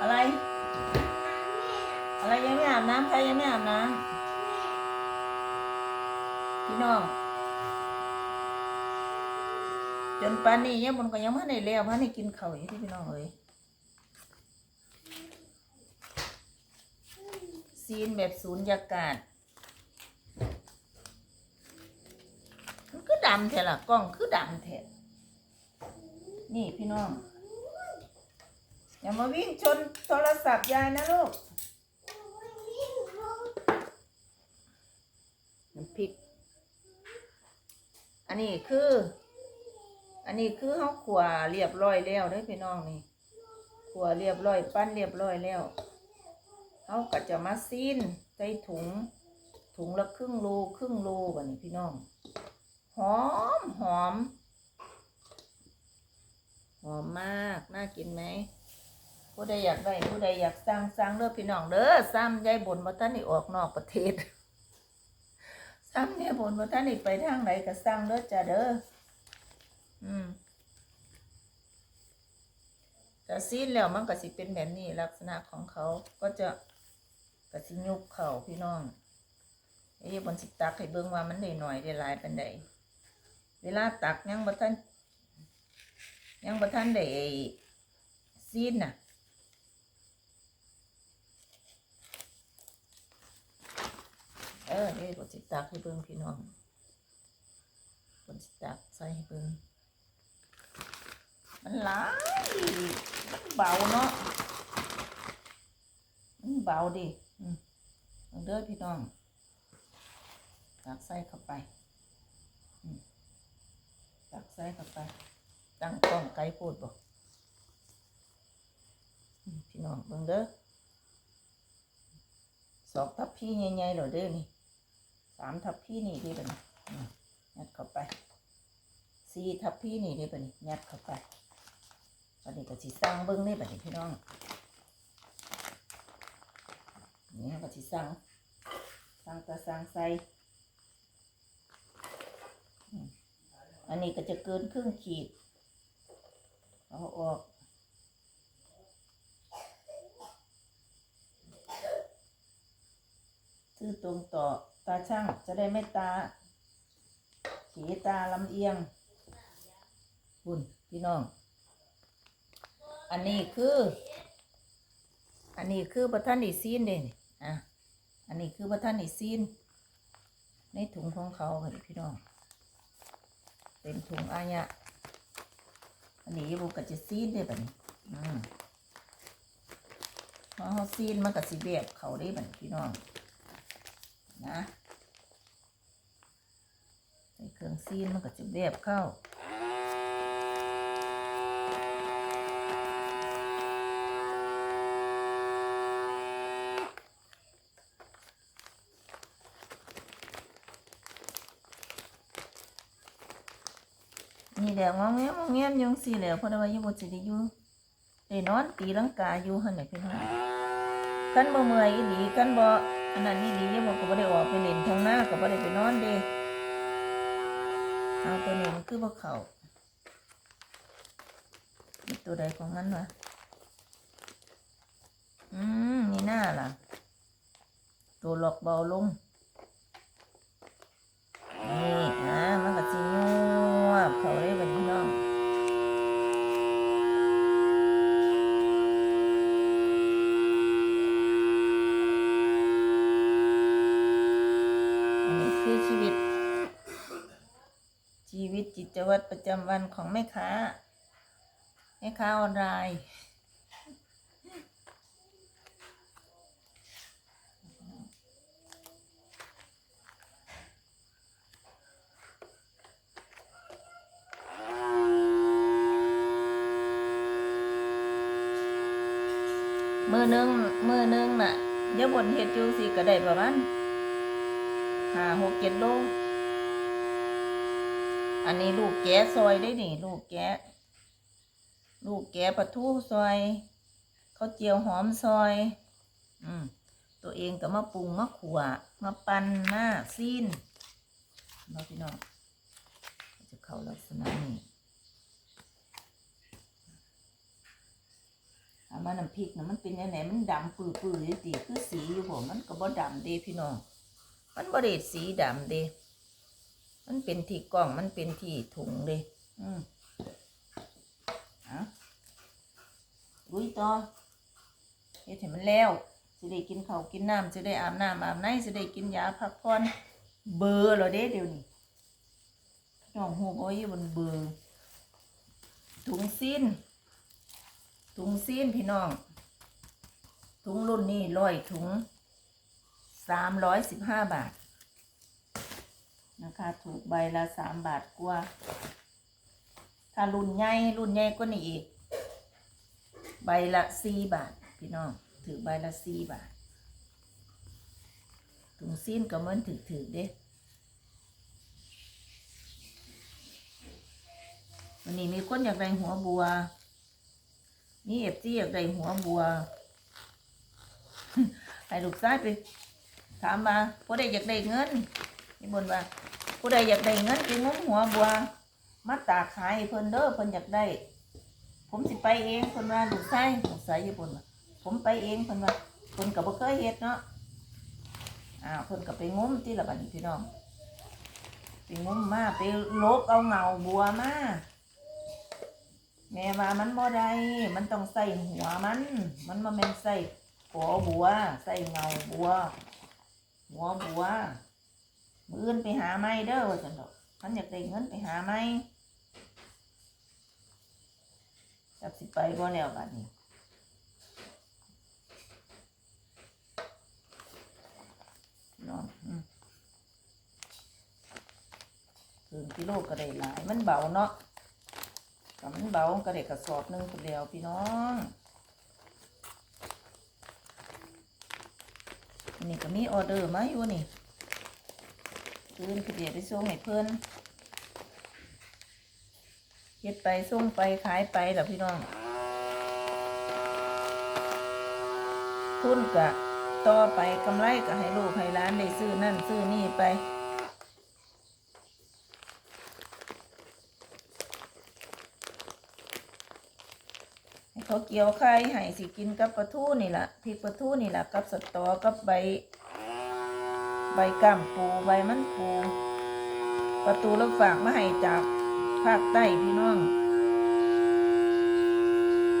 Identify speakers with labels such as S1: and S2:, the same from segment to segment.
S1: อะไร อะไรยังไม่อาบน้ำใครยังไม่อาบน้ำพี่น้อง จนปานนี้ยังบนก็ยังไม่ได้แล้วพันได้กินข้าวอยู่ที่พี่น้องเอ้ยซีนแบบศูนยากาศมันคือดำแท้ล่ะกล้องคือดำแท้นี่พี่น้อง อย่ามาวิ่งชนโทรศัพท์ยายนะลูกน้ำพริก อันนี้คือ อันนี้คือเขาขัวเรียบร้อยแล้วเด้อพี่น้องนี่ขัวเรียบร้อยปั้นเรียบร้อยแล้วเขาก็จะมาซีนใส่ถุง ถุงละครึ่งโลครึ่งโลแบบนี้พี่น้อง หอมหอมหอมมาก น่ากินไหม ผู้ใดอยากได้ผู้ใดอยากสั่งสั่งเด้อพี่น้องเด้อซ้ำยายบนมาท่านนี่ออกนอกประเทศซ้ำยายบนมาท่านนี่ไปทางไหนก็สั่งเด้อจ้าเด้ออืมแต่ซีนแล้วมันก็สิเป็นแบบนี้ลักษณะของเขาก็จะกระสิยุบเข่าพี่น้องไอ้ยบนสิตักให้เบิ่งว่ามันได้หน่อยได้หลายเป็นใดเวลาตักยังบ่ท่านยังบ่ท่านได้ซีนน่ะ เออเดี๋ยวบน สิตักให้เบิ่งพี่น้องบนสิตักใส่ให้เบิ่งมันหลายมันเบาเนาะมันเบาดิอืมเด้อพี่น้องตักใส่เข้าไปตักใส่เข้าไป ตั้งกล้องไกลโพูดบอกพี่น้องเบิ่งเด้อสองทับพี่ใหญ่ๆหรอเด้อนี่ สามทับพี่นี่ดิบัดนอืมยัดเข้าไปสี่ทับพี่นี่ดิบัดนยัดเข้าไปบัดนี้ก็สิสั่งเบิ้งนี่บัดนี้พี่น้องนี่ก็สิสั่งสั่งก็สั่งใส่อืมอันนี้ก็จะเกินครึ่งขีดเอาออกซื่อตรงต่อ ตาช่างจะได้ไม่ตาขีตาลำเอียงคุณพี่น้อง อันนี้คือ อันนี้คือประท่านอีซีนเด่นอะอันนี้คือประท่านอีซีน ในถุงของเขาค่ะพี่น้อง เป็นถุงอายะอันนี้บุกกะจะซีนได้แบบนี้อืมพอเขาซีนมันก็สิแบบเขาได้แบบพี่น้อง นะใส่เครื่องซีนมันก็จะเรียบเข้านี่แหละงองแงมองแงมอยังสี่แหล้วเพราะว่ายู่บนสิได้อยู่ได้นอนตีลังกาอยู่หั่นแหละพี่น้องคันบ่เมื่อยอีหลีคันบ่ อันนั้นอีหลียังบ่ก็บ่ได้ออกไปเล่นทางหน้าก็บ่ได้ไปนอนเด้เอาตัวนี้มันคือบ่เขามีตัวใดของมันวะอืมนี่หน้าล่ะ ตัวหลอกเบาลงนี่นะมันก็สิยัวเขาได้เป็น วัตรประจำวันของแม่ค้า แม่ค้าออนไลน์มือหนึงมือหนึงน่ะเดี๋ยวบนเฮ็ดอยู่สิก็ได้ประมาณห้าหกเจ็ดโล อันนี้ลูกแกะซอยได้นี่ลูกแกะ ลูกแกะปลาทูซอยข้าวเจียวหอมซอย อืมตัวเองก็มาปรุงมาขัวมาปั่นหน้าซีนเนาพี่น้องจะเข้าลักษณะนี้เอามามาน้ำพริกนะมันเป็นยังไงมันดำปื้อๆอยู่ติคือสีอยู่บ่มันก็บ่ดำเด้พี่น้อง มันบ่ได้สีดำเด้ มันเป็นที่กล่องมันเป็นที่ถุงเด้อืมอาลุยต่อเฮ็ดให้มันแล้วสิได้กินเขากินน้ำสิได้อาบน้ำอาบในสิได้กินยาพักผ่อนเบอร์แล้วเด้เดี๋ยวนี้น้องหูบ่อยู่บนเบอร์ถุงสิ้น ถุงซีนพี่น้อง ถุงรุ่นนี้ร้อยถุงสามร้อยสิบห้าบาท นะคะ ถูกใบละสามบาทกว่า ถ้ารุ่นใหญ่รุ่นใหญ่ก็นี่อีก ใบละสี่บาท พี่น้องถือใบละสี่บาทถุงซีนก็มือนถือถือๆเด้วันนี้มีคนอยากได้หัวบัวมีเอฟซีอยากได้หัวบัวให้ลูกชายไปถามมาผู้ใดอยากได้เงินนี่บนว่า ผู้ใดอยากได้เงินไปงุ้มหัวบัวมาตากขายเพิ่นเด้อเพิ่นอยากได้ ผมสิไปเองเพิ่นว่าลูกชายลูกชายญี่ปุ่นว่าผมไปเองเพิ่นว่าเพิ่นก็บ่เคยเฮ็ดเนาะอ้าวเพิ่นก็ไปงุ้มที่ละบัดนี้พี่น้องไปงุ้มมาไปลบเอาเงาบัวมาแม่ว่ามันบ่ได้มันต้องใส่หัวมัน มันมาแม่นใส่หัวบัว ใส่เงาบัว หัวบัว มืออื่นไปหาไม้เด้อว่าจังดอกมันอยากได้เงินไปหาไม้จับสิไปบ่แล้วบัดนี้น้องอืมพึ่งกิโลก็ได้หลาย มันเบาเนาะก็มันเบาก็ได้กระสอบนึงคนเดียวพี่น้องนนี่ก็มีออเดอร์มาอยู่นี่ คืนคือเดี๋ยวไปส่งให้เพิ่นเฮ็ดไปส่งไปขายไปล่ะพี่น้อง ทุนกะต่อไปกำไรก็ให้ลูกให้ร้านได้ซื้อนั่นซื้อนี่ไปเขาเกี่ยวไข่ให้สิกินกับปลาทูนี่แหละพริกปลาทูนี่แหละกับสตอกับใบ ใบก้ามปูใบมันปู ประตูเราฝากมาให้จากภาคใต้พี่น้อง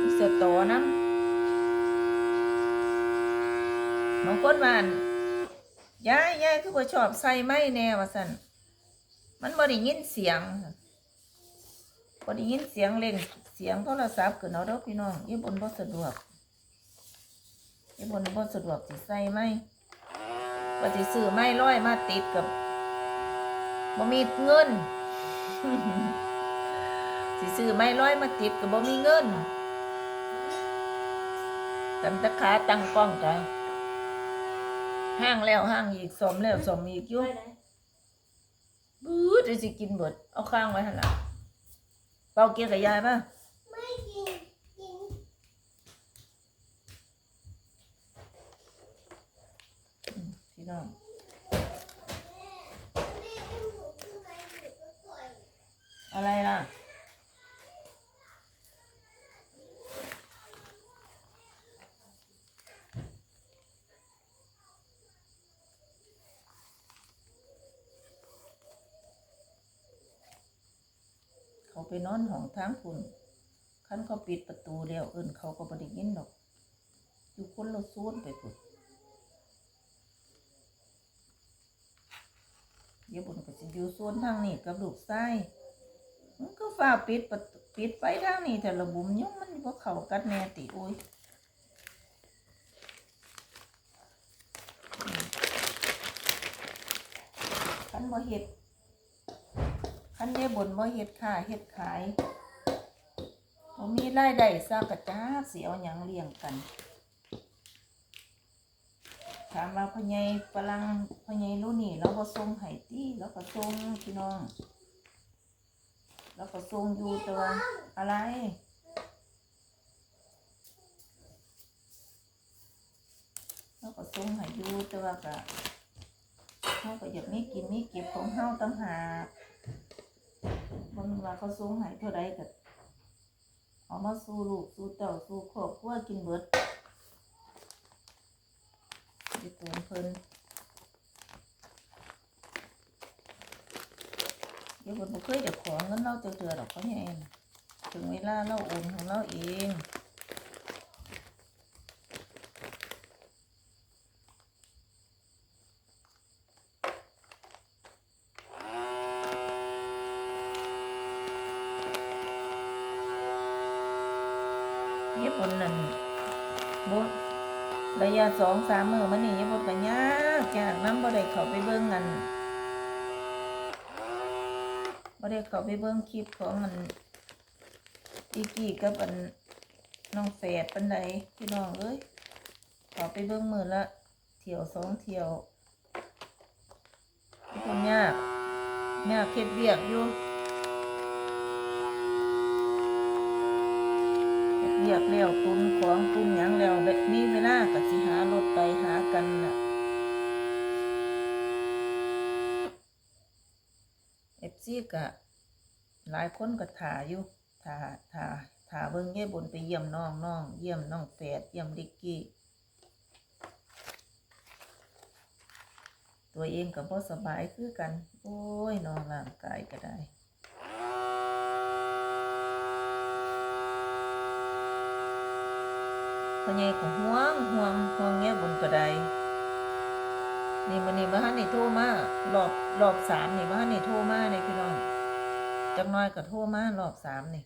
S1: มีสตอน้ำบางคนวันยายยายคือบ่ชอบใส่ไม้แน่ว่าสั่นมันบ่ได้ยินเสียงพอได้ยินเสียงเล่นเสียงโทรศัพท์ขึ้นเอาเด้อพี่น้องยี่บนบ่สะดวกยี่บนบ่สะดวกสิใส่ไหม ว่าสิซื้อไม้ร้อยมาติดกับบ่มีเงิน สิซื้อไม้ร้อยมาติดกับบ่มีเงินตั้งตะขาตั้งกล้องจ้ะห้างแล้วห้างอีกสมแล้วสมอีกอยู่บื้อจะสิกินเบิดเอาข้างไว้หั่นล่ะเปาเกียร์กับยายป่ะ
S2: ไม่กินกิน
S1: พี่ น้องอะไรล่ะเขาไปนอนห้องทางคุณคันเขาปิดประตูแล้วเอิ้นเขาก็บ่ได้ยินดอก อยู่คนละโซนไปพุ่น เดี๋ยวบุญก็สิอยู่โซนทางนี้กับลูกชายมันก็ฟ้าปิดปปิดไปทางนี้แต่ระบุมยุ่งมันบ่เข้ากันแน่ติโอ้ยคันบ่เฮ็ดคันเด้บนบ่เฮ็ดค่าเฮ็ดขายบ่มีรายได้ซะกะจ้าสิเอาหยังเลี้ยงกันามว่าพ่อใหญ่ฝรั่งพ่อใหญ่รู้นี่เราก็ส่งให้ติเราก็ส่งพี่น้องเราก็ส่งอยู่ต่ว่าอะไรเราก็ส่งให้อยู่ต่ว่าก็เขาก็อยากมีกินมีเก็บของเฮาต่างหากบางว่าเขาส่งให้เท่าใดก็เอามาสู่ลูกสู่เต่าสู่ครอบครัวกินเบิด ปเติมเพิ่นเดี๋ยวคนบ่เคยจะขอเงินเราจะเจอดอกเขาเนี่ยเองถึงเวลาเราโอนของเราเองญี่ปุ่นนั่นบุ ระยะสองสามมือมันนี่ญี่ปุ่นยากยากน้ำบ่ได้เขาไปเบิ่งกันบ่ได้เขาไปเบิ่งคลิปของมันอีกี้กับอันน้องแฝดปันใดพี่น้องเอ้ยข้าไปเบิ่งมือละเที่ยวสองเที่ยวญี่ปุ่นยากยากเฮ็ดเวียกอยู่ เรียกแล้วตุนของตุนหยังแล้วแบบนี้เวลาก็สิหารถไปหากันน่ะเอฟซีก็หลายคนก็ถ่าอยู่ถ่าถ่าถ่าเบิ่งเย่บนไปเยี่ยมน้องน้องเยี่ยมน้องแฝดเยี่ยมดิกกี้ตัวเองก็บ่สบายคือกัน โอ้ยนองร่างกายก็ได้ พ่อใหญ่ก็ห่วงห่วงห่วงแง่บนกระไดนี่มันนี่มาฮันนี่โทรมารอบรอบสามนี่มาฮันนี่โทรมาเนี่ยพี่น้องจักหน้อยก็โทรมารอบสามนี่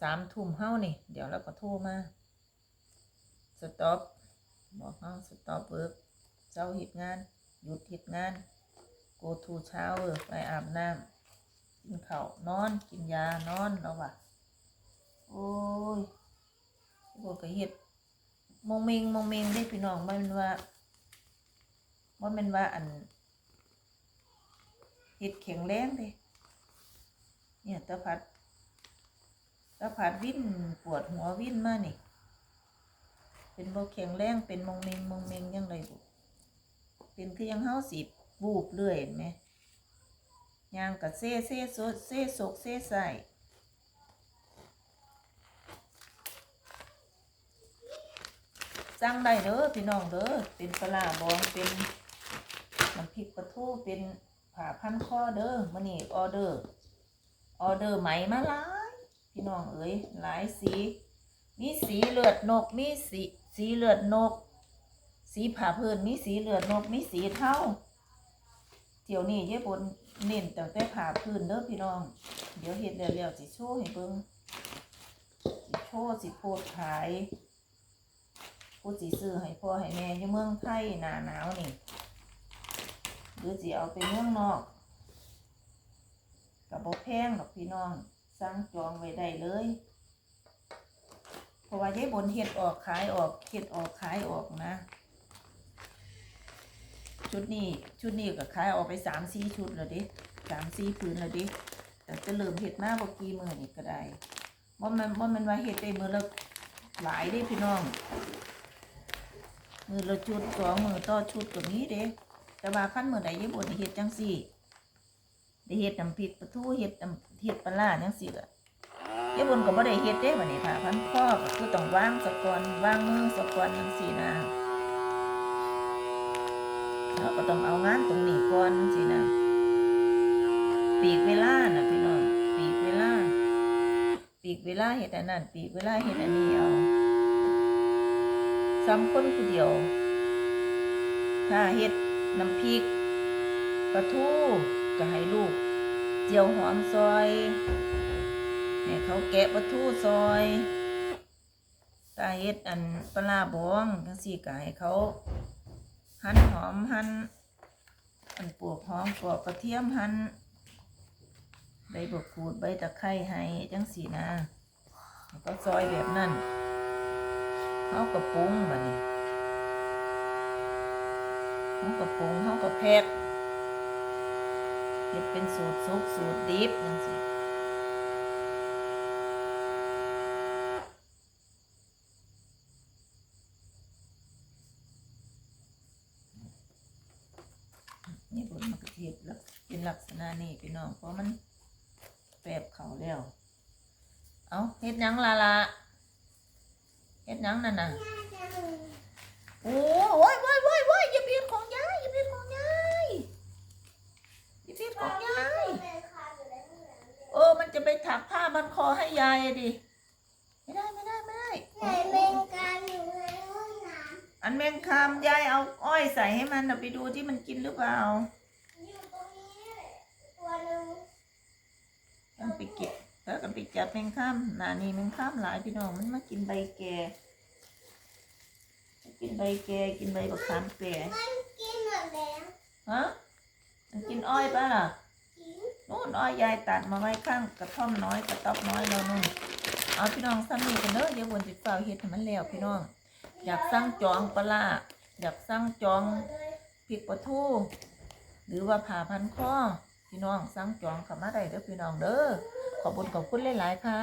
S1: สามทุ่มเฮ้านี่ เดี๋ยวเราก็โทรมาสต็อปบอกเฮาสต็อปเวิร์กเจ้าหิดงาน หยุดหิดงาน go to shower ไปอาบน้ำกินข้าวนอนกินยานอนแล้วว่ะโอ้ยพวกก็เฮ็ด เมงมงเมงได้พี่น้องบ่แมันว่าบ่แมันว่าอันเฮ็ดแข็งแรงเด้เนี่ยตะพัดตะพัดวิ่นปวดหัววิ่นมานี่ เป็นโบแข็งแรงเป็นมงเมงมงเมงยังไงบุเป็นคือยังเฮาสิบูบเรื่อยเห็นไหมยางกะเซ่เซ่โซเซ่ศกเซ่ใส่ สั่งได้เด้อพี่น้องเด้อเป็นปลาบองเป็นน้ำพริกปลาทูเป็นผ่าพันข้อเด้อมื้อนี้ออเดอร์ออเดอร์ไหมมาหลายพี่น้องเอ้ยหลายสี มีสีเลือดนกมีสีสีเลือดนก สีผ่าพื้นมีสีเลือดนกมีสีเท่าเที่ยวนี้เย่บนเน้นตั้งแต่ผ่าพื้นเด้อพี่น้อง เดี๋ยวเฮ็ดแล้วๆสิโชว์ให้เบิ่งสิโชว์สิโพดขาย กูสิซื้อให้พ่อให้แม่อยู่เมืองไทยหนาหนาวนี่ หรือสิเอาไปเมืองนอกกับบแพงดอกพี่น้องสั่งจองไว้ได้เลย เพราะว่ายายบนเฮ็ดออกขายออกเฮ็ดออกขายออกนะ ชุดนี้ชุดนี้ก็ขายออกไปสามสี่ชุดแล้วดิสามสี่พื้นแล้วดิแต่จะเริ่มเฮ็ดมากบ่กี่มือนี่ก็ได้บ่แม่นบ่แม่นว่าเฮ็ดได้มื้อละหลายเด้พี่น้อง มือละชุดสองมือต่อชุดตัวนี้เด้แต่ว่าขั้นมือใดยี่บนเฮ็ดจังสี่ได้เฮ็ดน้ำพริกปลาทูเฮ็ดน้ำเฮ็ดปลาล่าจังสี่ละยี่บนก็บ่ได้เฮ็ดเด้บัดนี้ค่ะพันข้อก็คือต้องว่างสะกอนว่างมือสะกอนจังสี่นะเราก็ต้องเอางานตรงนี้ก่อนจังสี่นะปีกเวลาน่ะพี่น้องปีกเวลาปีกเวลาเฮ็ดอันนั้นปีกเวลาเฮ็ดอันนี้เอา ซ้ำคนผู้เดียว ถ้าเฮ็ดน้ำพริกปลาทูก็ให้ลูก เจียวหอมซอยให้เขาแกะปลาทูซอยถ้าเฮ็ดอันปลาบองจังซี่ก็ให้เขาหั่นหอมหั่นอันปวกหอมปวกกระเทียมหั่นใบบกขูดใบตะไคร้ให้จังสีนะแล้วก็ซอยแบบนั้น เขาก็ปรุงบัดนี้เขาก็ปรุงเขาก็แพ็คเฮ็ดเป็นสูตรซุปสูตรดิบจังซี่นี่บนมะเขือเทศแล้วเป็นลักษณะนี้พี่น้องเพราะมันแปบเขาแล้ว เอาเฮ็ดยังละละ เฮ็ดหยังนั่นน่ะโอ้โอ้ยโอ้ยโอ้ยโอ้ยอย่าเปลี่ยนของยายอย่าเปลี่ยนของยายอย่าเปลี่ยนของยายเออมันจะไปถักผ้ามันคอให้ยายอะดิไม่ได้ไม่ได้ไม่ได้
S2: ไหนแมงกันอยู่ในห้องน้
S1: อันแมงคามยายเอาอ้อยใส่ให้มันเดี๋ยวไปดูที่มันกินหรือเปล่าำ
S2: อยู่ตรงนี้ตัวหนึ่ง
S1: กันไปเก็บ แล้วกันไปจับแมงคามหนานี่แมงคามหลายพี่น้องมันมากินใบแก่กินใบแก่กินใบบักขามแก่
S2: มันกินหมดแล้ว
S1: ฮะมันกินอ้อยปะล่ะ
S2: กิน
S1: นู่นอ้อยยายตัดมาไว้ข้างกระท่อมน้อยกระต๊อบน้อยเรานู่นเอาพี่น้องซ้ำนี่กันเด้อเดี๋ยววนจิตเฝ้าเฮ็ดให้มันแล้วพี่น้อง อยากสั่งจองปลาร้าอยากสั่งจองพริกปลาทูหรือว่าผ่าพันข้อพี่น้องสั่งจองเข้ามาได้เด้อพี่น้องเด้อ ขอบคุณขอบคุณหลายๆค่ะ